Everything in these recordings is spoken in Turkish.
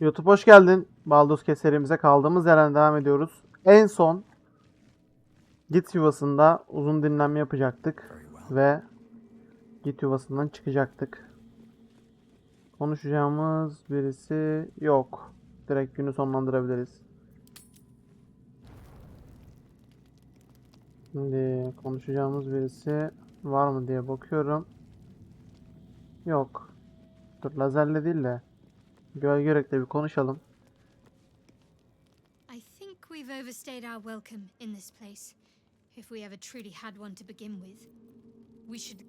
YouTube hoş geldin. Baldur's Gate serimize kaldığımız yerden devam ediyoruz. En son Git yuvasında uzun dinlenme yapacaktık ve Git yuvasından çıkacaktık. Konuşacağımız birisi yok. Direkt günü sonlandırabiliriz. Şimdi konuşacağımız birisi var mı diye bakıyorum. Yok. Dur lazerle değil de gölgerekle bir konuşalım. I think we've overstayed our welcome in this place. If we ever truly had one to begin with. We should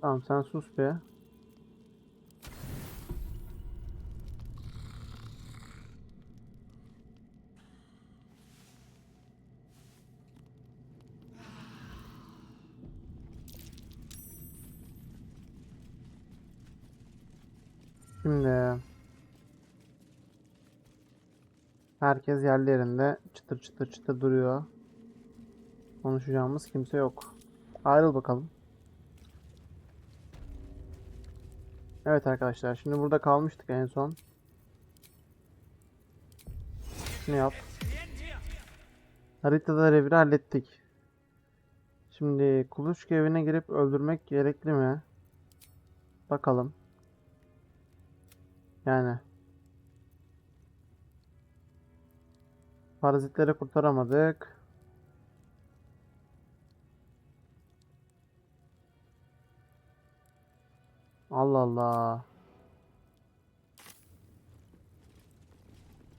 Tamam sen sus be. Şimdi herkes yerli yerinde çıtır çıtır çıtır duruyor. Konuşacağımız kimse yok. Ayrıl bakalım. Evet arkadaşlar şimdi burada kalmıştık en son. Şunu yap. Haritada reviri hallettik. Şimdi kuluçka evine girip öldürmek gerekli mi? Bakalım. Yani. Parazitleri kurtaramadık. Allah Allah.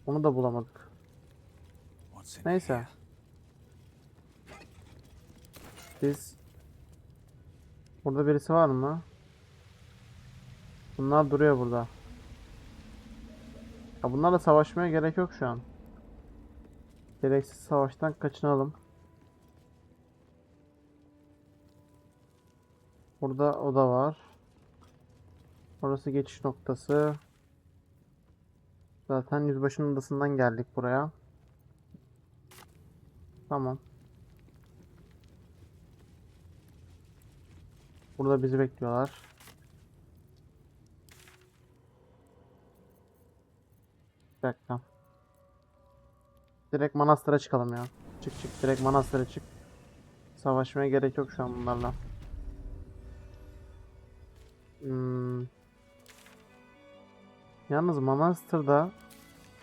Onu da bulamadık. Neyse. Biz Burada birisi var mı? Bunlar duruyor burada. Ya bunlarla savaşmaya gerek yok şu an. Gereksiz savaştan kaçınalım. Burada oda var. Orası geçiş noktası. Zaten yüzbaşının odasından geldik buraya. Tamam. Burada bizi bekliyorlar. Bir dakika. Direkt manastıra çıkalım ya. Çık çık direkt manastıra çık. Savaşmaya gerek yok şu an bunlarla. Hmm. Yalnız manastırda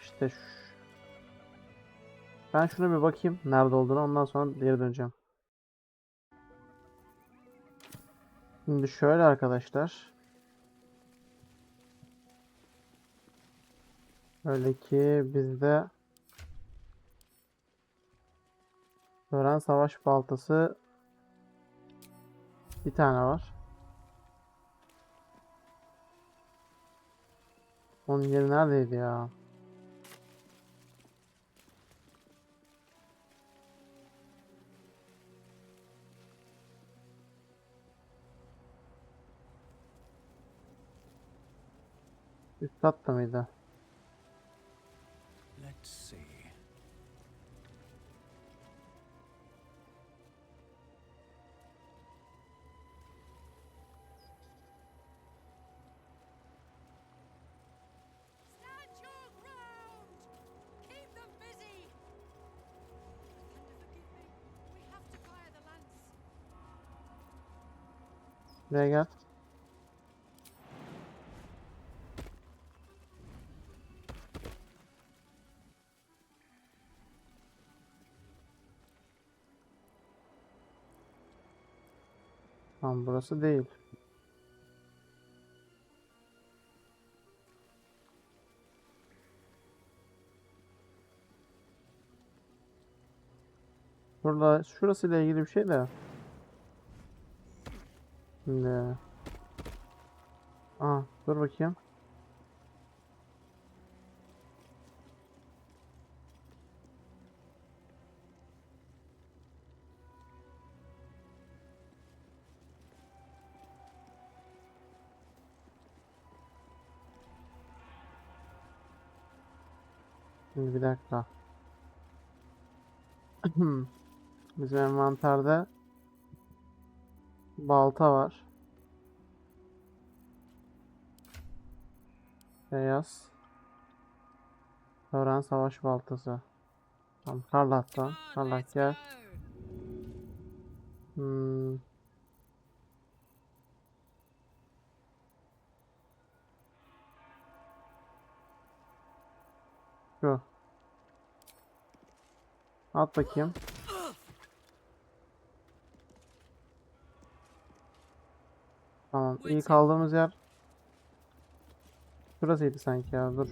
işte şu... Ben şuna bir bakayım nerede olduğunu ondan sonra geri döneceğim. Şimdi şöyle arkadaşlar. Öyle ki bizde Öğren Savaş Baltası bir tane var. Onun yeri neredeydi ya? Üst katta mıydı? Buraya gel. Tamam burası değil. Burada şurasıyla ilgili bir şey de. Şimdi. Aa, dur bakayım. Şimdi bir dakika. Bizim envanterde balta var. Beyaz. Tören savaş baltası. Tamam Karlat'ta. Karlat gel. Hmm. Şu. At bakayım. Tamam. İyi kaldığımız yer. Şurasıydı sanki ya. Dur.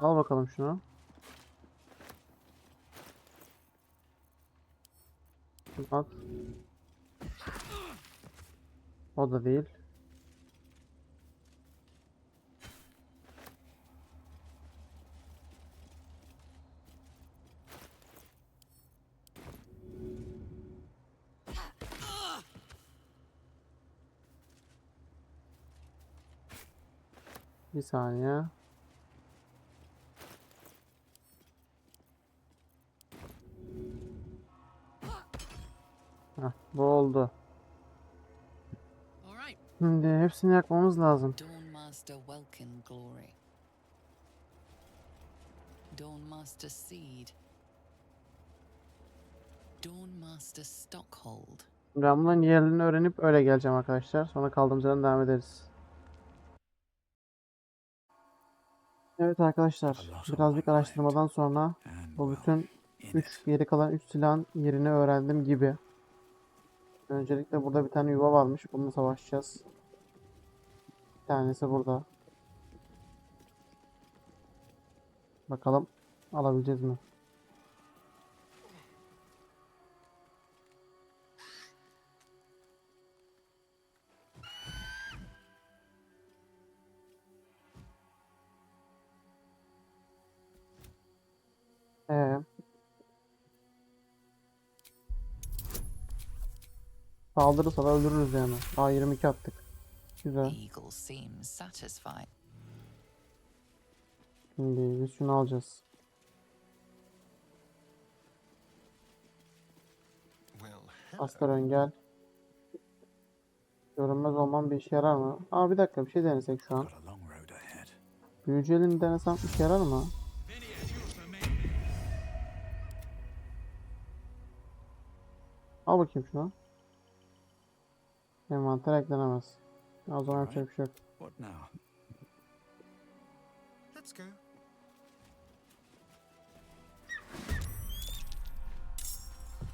Al bakalım şunu. Şunu At. O da değil. Bir saniye. Heh, bu oldu. Şimdi hepsini yakmamız lazım. Dawnmaster Welkin Glory. Dawnmaster Seed. Dawnmaster Stockhold. Ben bunların yerlerini öğrenip öyle geleceğim arkadaşlar. Sonra kaldığımız yerden devam ederiz. Evet arkadaşlar, birazcık araştırmadan sonra well, bütün in 3 it. geri kalan 3 silahın yerini öğrendim gibi. Öncelikle burada bir tane yuva varmış. Bununla savaşacağız. Bir tanesi burada. Bakalım alabileceğiz mi? Saldırırsa da öldürürüz yani. A22 attık. Güzel. Şimdi biz şunu alacağız. Astarön gel. Görünmez olmam bir işe yarar mı? Aa bir dakika bir şey denesek şu an. Büyücü elini denesem işe yarar mı? Al bakayım şunu. Envanter eklenemez. O zaman yapacak bir şey yok. What now? Let's go.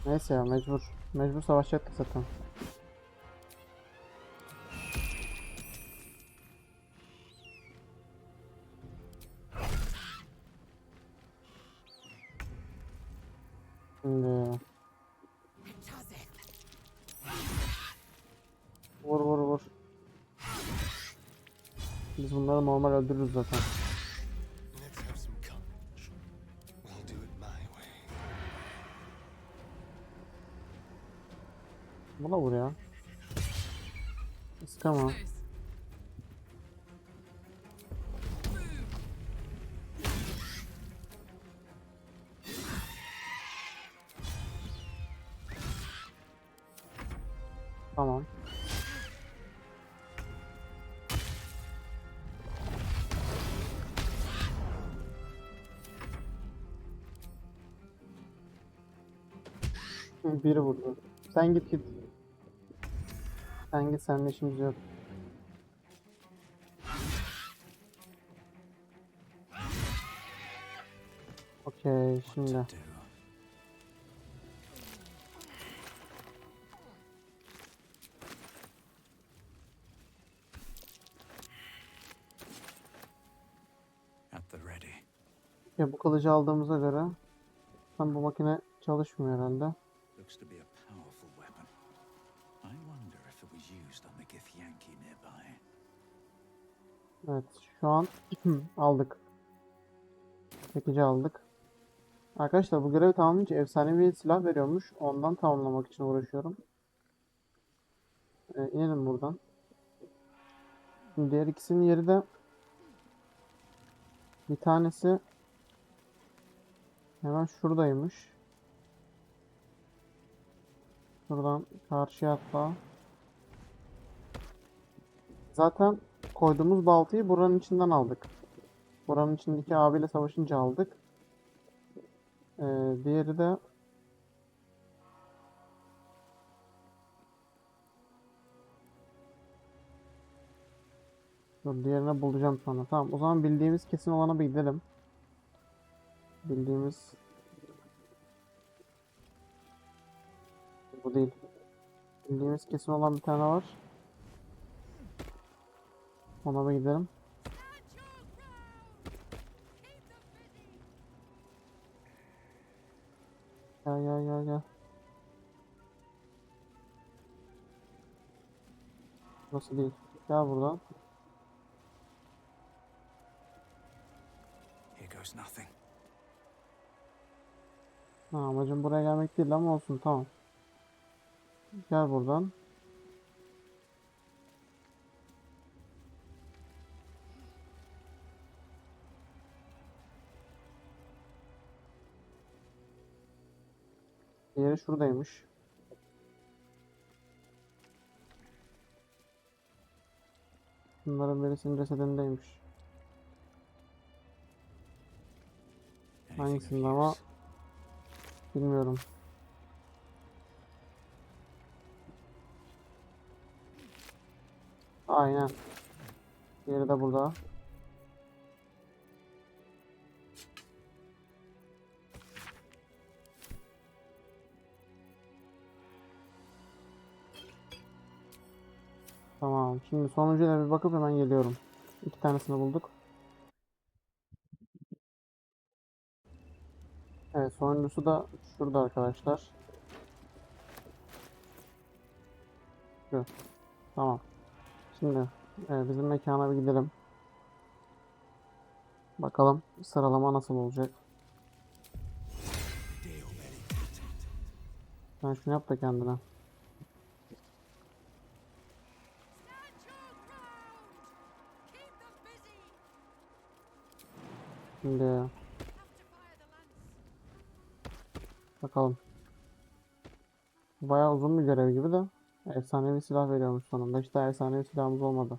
Neyse ya mecbur. Mecbur savaşacaktık zaten. Şimdi Biz bunları normal öldürürüz zaten. Buna vur ya. Sıkama. Biri vurdu. Sen git git. Sen git seninle işimiz yok. Okey şimdi. Do. At the ready. Ya bu kılıcı aldığımıza göre tam bu makine çalışmıyor herhalde. Looks to be a powerful weapon. I wonder if it was used on the Githyanki nearby. Evet şu an aldık. Çekici aldık. Arkadaşlar bu görevi tamamlayınca efsanevi silah veriyormuş. Ondan tamamlamak için uğraşıyorum. Ee, inelim buradan. Şimdi diğer ikisinin yeri de bir tanesi hemen şuradaymış. Şuradan karşıya atla. Zaten koyduğumuz baltayı buranın içinden aldık. Buranın içindeki abiyle savaşınca aldık. Ee, diğeri de Dur diğerini bulacağım sonra. Tamam o zaman bildiğimiz kesin olana bir gidelim. Bildiğimiz Bu değil. Bildiğimiz kesin olan bir tane var. Ona bir gidelim. Gel gel gel gel. Burası değil. Gel buradan. Here goes nothing. Ha, amacım buraya gelmek değil ama olsun tamam. Gel buradan. Diğeri şuradaymış. Bunların birisinin cesedindeymiş. Hangisinde ama bilmiyorum. Aynen. Diğeri de burada. Tamam. Şimdi sonuncuyla bir bakıp hemen geliyorum. İki tanesini bulduk. Evet sonuncusu da şurada arkadaşlar. Şu. Tamam. Şimdi e, bizim mekana bir gidelim. Bakalım sıralama nasıl olacak. Sen şunu yap da kendine. Şimdi bakalım. Bayağı uzun bir görev gibi de efsanevi silah veriyormuş sonunda. İşte efsanevi silahımız olmadı.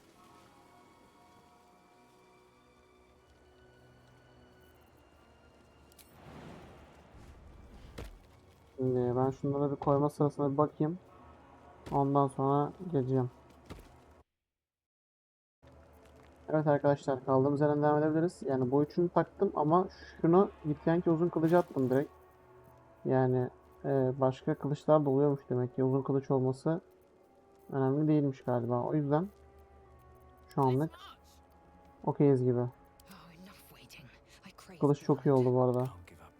Şimdi ben şunlara bir koyma sırasına bir bakayım. Ondan sonra geleceğim. Evet arkadaşlar kaldığımız yerden devam edebiliriz. Yani bu üçünü taktım ama şunu Gitkenki uzun kılıcı attım direkt. Yani e, başka kılıçlar da oluyormuş demek ki uzun kılıç olması önemli değilmiş galiba. O yüzden şu anlık okeyiz gibi. Oh, Kılıç çok iyi oldu bu arada. Don't give up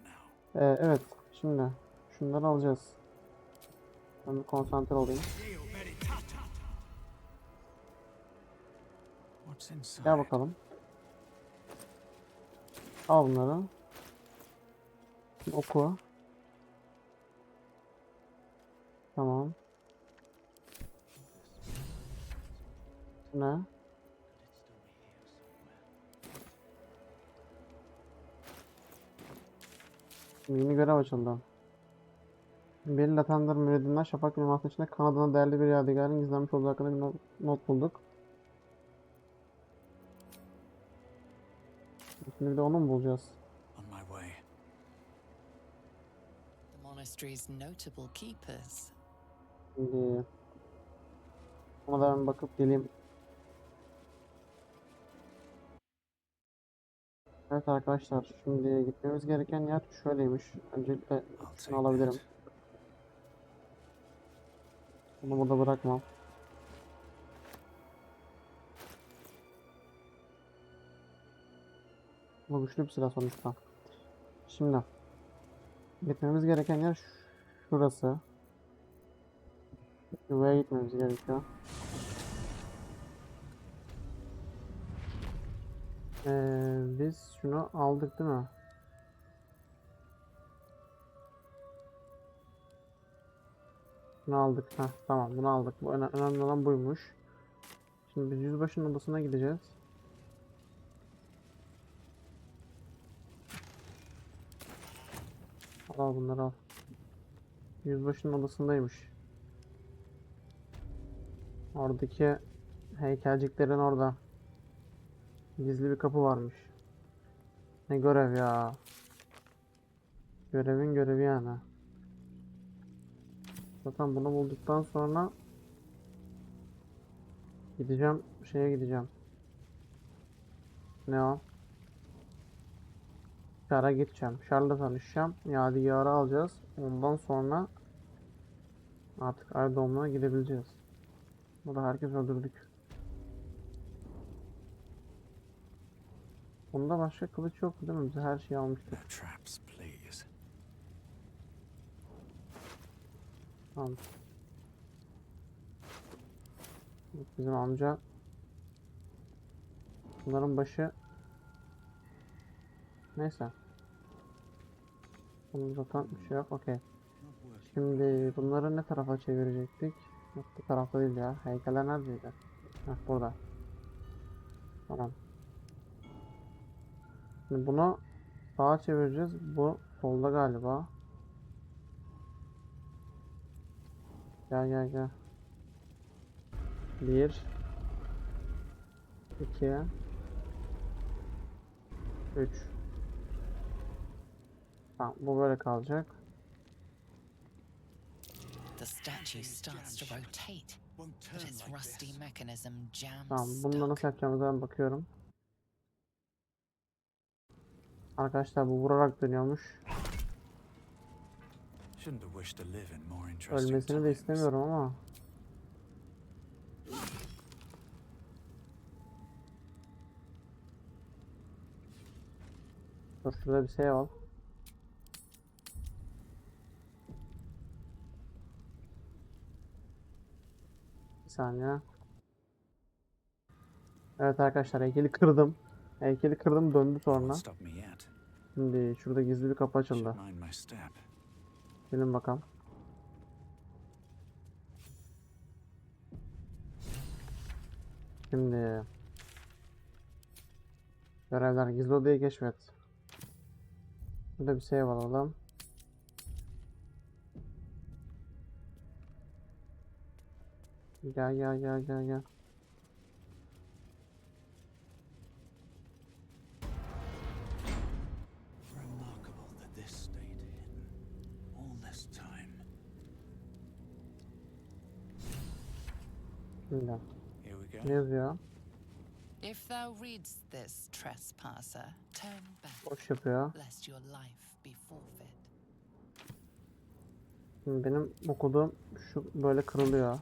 now. E, evet şimdi şunları alacağız. Ben bir konsantre olayım. Gel bakalım. Al bunları. Şimdi oku. Tamam. Şimdi Yeni görev açıldı. Bir Latender müriddinden Şafak limanının içinde Kanada'na değerli bir yadigarın gizlenmiş olduğu hakkında bir not, not bulduk. Şimdi bir de onu mu bulacağız? On my way. The monastery's notable keepers. Şimdi ona da ben bakıp geleyim. Evet arkadaşlar şimdi gitmemiz gereken yer şöyleymiş. Öncelikle şunu alabilirim. Bunu burada bırakmam. Bu güçlü bir silah sonuçta. Şimdi gitmemiz gereken yer şurası. Yuvaya gitmemiz gerekiyor. Ee, biz şunu aldık değil mi? Bunu aldık. Heh, tamam bunu aldık. Bu öne- önemli olan buymuş. Şimdi biz yüzbaşının odasına gideceğiz. Al bunları al. Yüzbaşının odasındaymış. Oradaki heykelciklerin orada. Gizli bir kapı varmış. Ne görev ya. Görevin görevi yani. Zaten bunu bulduktan sonra gideceğim şeye gideceğim. Ne o? Şar'a gideceğim. Şar'la tanışacağım. Yadigarı alacağız. Ondan sonra artık ay doğumuna gidebileceğiz. Burada herkes öldürdük. Bunda başka kılıç yok değil mi? Biz her şeyi almıştık. Traps, please. Tamam. Bizim amca Bunların başı Neyse. Bunun zaten bir şey yok. Okey. Şimdi bunları ne tarafa çevirecektik? Yok bu tarafta değil ya. Heykeller neredeydi? Heh burada. Tamam. Şimdi bunu sağa çevireceğiz. Bu solda galiba. Gel gel gel. Bir. iki, Üç. Tamam bu böyle kalacak. The statue starts to rotate, Won't but turn its like rusty this. mechanism jams Tamam bunu stuck. nasıl yapacağımıza ben bakıyorum. Arkadaşlar bu vurarak dönüyormuş. Ölmesini de istemiyorum ama. Dur şurada bir şey al. Bir saniye. Evet arkadaşlar heykeli kırdım. Heykeli kırdım döndü sonra. Şimdi şurada gizli bir kapı açıldı. Gelin bakalım. Şimdi görevler gizli odayı keşfet. Burada bir şey alalım. Gel gel gel gel gel. Here we ne yazıyor? If thou readst this, trespasser, turn back, Boş yapıyor. lest your life be forfeit. Şimdi benim okuduğum şu böyle kırılıyor.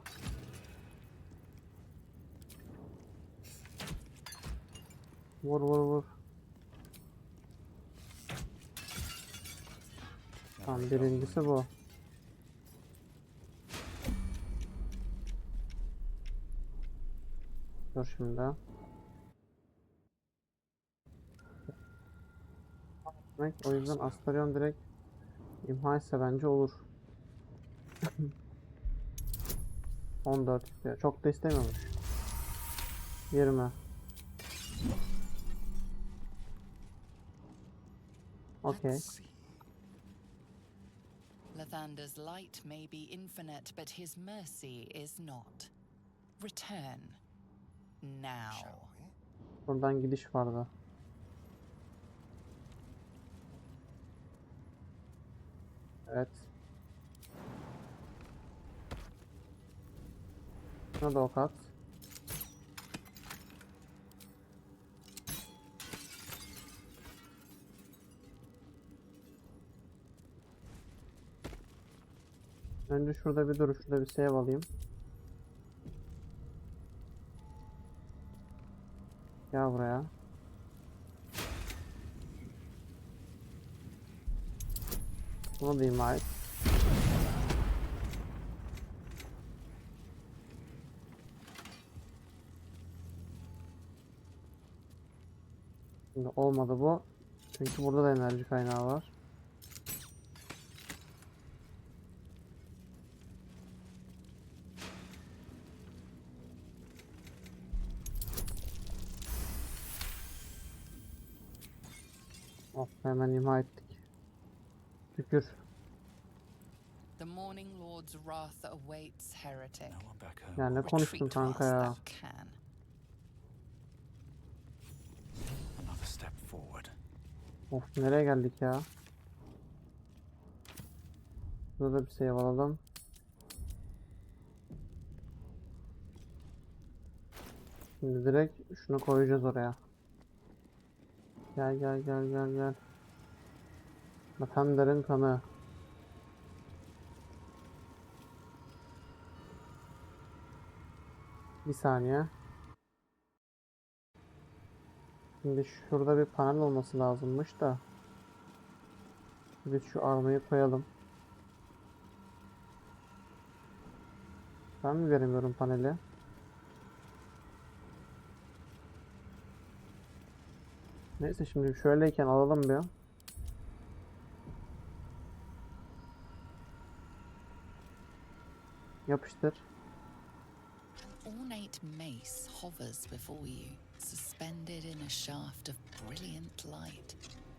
Vur vur vur. Tamam birincisi bu. Dur şimdi. O yüzden Astarion direkt imha etse bence olur. 14 istiyor. Çok da istemiyormuş. 20. Okey. Let's see. Lathander's light may be infinite, but his mercy is not. Return now. Buradan gidiş vardı. Evet. Şuna da ok at. Önce şurada bir dur, şurada bir save alayım. Gel buraya. Bunu da imha et. Şimdi olmadı bu. Çünkü burada da enerji kaynağı var. Of hemen imha ettik. Şükür. The The Morning Lord's wrath awaits heretic. Yani ne konuştun kanka ya? thou can. Another step forward. Of nereye geldik ya? Burada bir save alalım. Şimdi direkt şunu koyacağız oraya. Gel gel gel gel gel. Lathander'in kanı. Bir saniye. Şimdi şurada bir panel olması lazımmış da. Biz şu armayı koyalım. Ben mi veremiyorum paneli? Neyse şimdi şöyleyken alalım bir. Yapıştır. Ornate mace hovers before you, suspended in a shaft of brilliant light.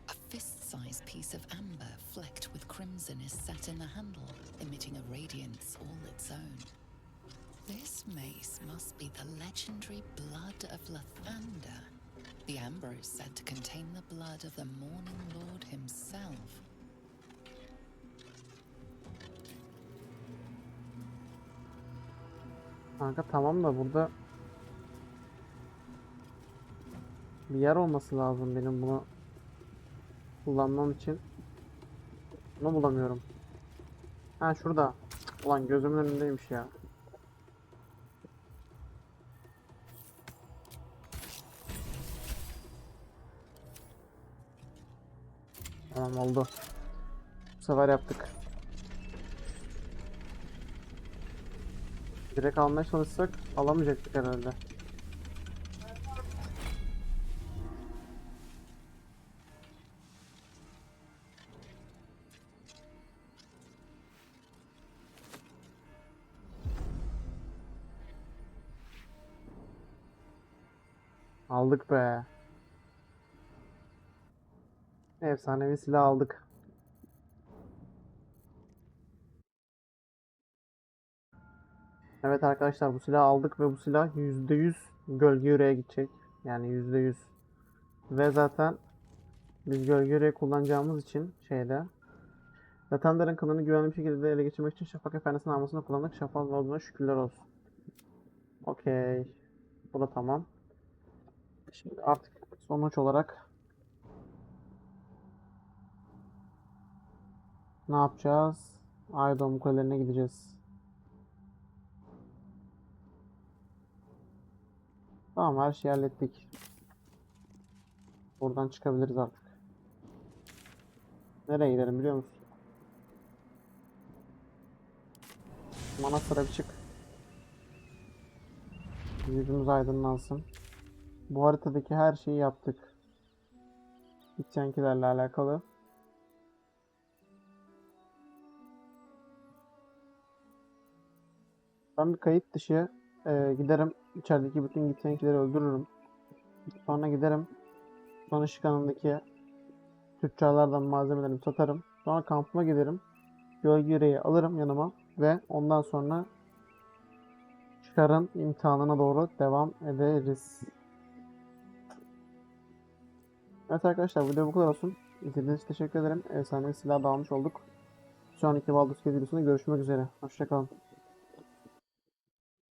A fist sized piece of amber flecked with crimson is set in the handle, emitting a radiance all its own. This mace must be the legendary blood of Lathander. The amber is said to contain the blood of the Morning Lord himself. Kanka tamam da burada bir yer olması lazım benim bunu kullanmam için. Bunu bulamıyorum. Ha şurada. Ulan gözümün önündeymiş ya. Tamam oldu. Bu sefer yaptık. Direkt almaya çalışsak alamayacaktık herhalde. Aldık be. Efsanevi silah aldık. Evet arkadaşlar bu silahı aldık ve bu silah %100 gölge yüreğe gidecek. Yani %100. Ve zaten biz gölge yüreği kullanacağımız için şeyde Latander'ın kılını güvenli bir şekilde ele geçirmek için Şafak Efendisi'nin armasını kullandık. Şafak Lord'una şükürler olsun. Okey. Bu da tamam. Şimdi artık sonuç olarak ne yapacağız? Aydon kulelerine gideceğiz. Tamam her şeyi hallettik. Buradan çıkabiliriz artık. Nereye gidelim biliyor musun? Manastır'a bir çık. Yüzümüz aydınlansın. Bu haritadaki her şeyi yaptık. Gideceklerle alakalı. Ben bir kayıt dışı e, giderim. içerideki bütün gitsenkileri öldürürüm. Sonra giderim. Sonra Şikan'ındaki tüccarlardan malzemelerimi satarım. Sonra kampıma giderim. Gölge yüreği alırım yanıma. Ve ondan sonra Şikar'ın imtihanına doğru devam ederiz. Evet arkadaşlar video bu kadar olsun. İzlediğiniz için teşekkür ederim. Efsane silah da almış olduk. Sonraki Baldur's Gate videosunda görüşmek üzere. Hoşçakalın.